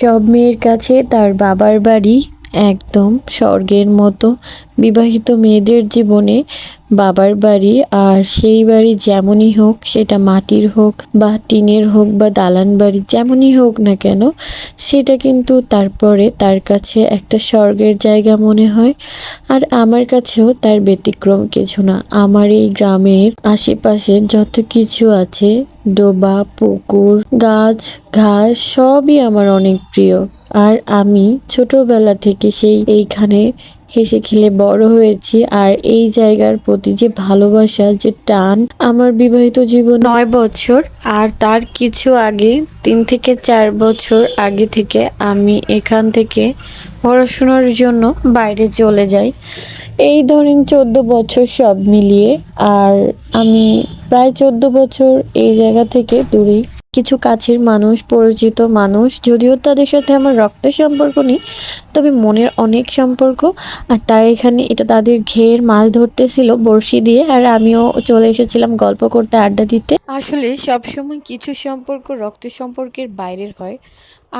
সব মেয়ের কাছে তার বাবার বাড়ি একদম স্বর্গের মতো। বিবাহিত মেয়েদের জীবনে বাবার বাড়ি আর সেই বাড়ি যেমনই হোক, সেটা মাটির হোক বা টিনের হোক বা দালান বাড়ি যেমনই হোক না কেন, সেটা কিন্তু তারপরে তার কাছে একটা স্বর্গের জায়গা মনে হয়। আর আমার কাছেও তার ব্যতিক্রম কিছু না। আমার এই গ্রামের আশেপাশে যত কিছু আছে ডোবা, পুকুর, গাছ, ঘাস, সবই আমার অনেক প্রিয়। আর আমি ছোটবেলা থেকে সেই এইখানে হেসে খেলে বড় হয়েছি আর এই জায়গার প্রতি যে ভালোবাসা, যে টান আমার বিবাহিত জীবন নয় বছর আর তার কিছু আগে, তিন থেকে চার বছর আগে থেকে আমি এখান থেকে পড়াশোনার জন্য বাইরে চলে যাই। এই ধরেন চোদ্দ বছর সব মিলিয়ে আর আমি প্রায় চোদ্দ বছর এই জায়গা থেকে দূরে। কিছু কাছের মানুষ, পরিচিত মানুষ, যদিও তাদের সাথে আমার রক্তের সম্পর্ক নেই, তবে মনের অনেক সম্পর্ক। আর তার এখানে এটা তাদের ঘের মাছ ধরতেছিল, বড়শি দিয়ে, আর আমিও চলে এসেছিলাম গল্প করতে, আড্ডা দিতে। আসলে সবসময় কিছু সম্পর্ক রক্তের সম্পর্কের বাইরের হয়,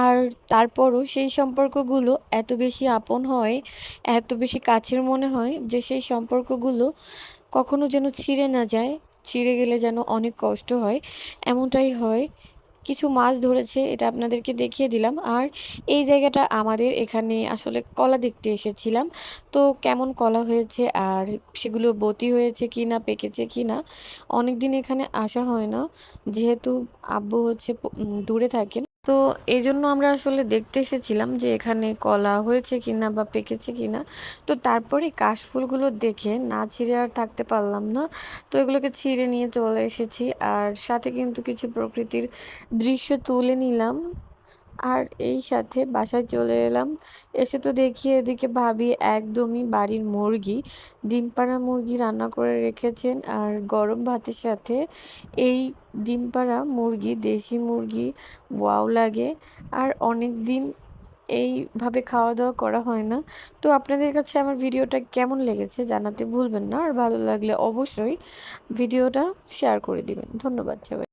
আর তারপরও সেই সম্পর্কগুলো এত বেশি আপন হয়, এত বেশি কাছের মনে হয়, যে সেই সম্পর্কগুলো কখনো যেন ছিঁড়ে না যায়। ছিঁড়ে গেলে যেন অনেক কষ্ট হয়। এমনটাই হয়। কিছু মাছ ধরেছে, এটা আপনাদেরকে দেখিয়ে দিলাম। আর এই জায়গাটা আমাদের এখানে আসলে কলা দেখতে এসেছিলাম। তো কেমন কলা হয়েছে আর সেগুলো বতি হয়েছে কি না পেকেছে কি না অনেক দিন এখানে আসা হয় না। যেহেতু আব্বু হচ্ছে দূরে থাকেন। তো এই জন্য আমরা আসলে দেখতে এসেছিলাম যে এখানে কলা হয়েছে কি না বা পেকেছে কি না তো তারপরে কাশফুলগুলো দেখে না ছিঁড়ে আর থাকতে পারলাম না। তো এগুলোকে ছিঁড়ে নিয়ে চলে এসেছি। আর সাথে কিন্তু কিছু প্রকৃতির দৃশ্য তুলে নিলাম। আর এই সাথে বাসায় চলে এলাম। এসে তো দেখি এদিকে ভাবি একদমই বাড়ির মুরগি। ডিম পাড়া মুরগি রান্না করে রেখেছেন আর গরম ভাতের সাথে এই ডিম পাড়া মুরগি, দেশি মুরগি, ওয়াও লাগে। আর অনেক দিন এইভাবে খাওয়া দাওয়া করা হয় না। তো আপনাদের কাছে আমার ভিডিওটা কেমন লেগেছে জানাতে ভুলবেন না। আর ভালো লাগলে অবশ্যই ভিডিওটা শেয়ার করে দিবেন। ধন্যবাদ সবাই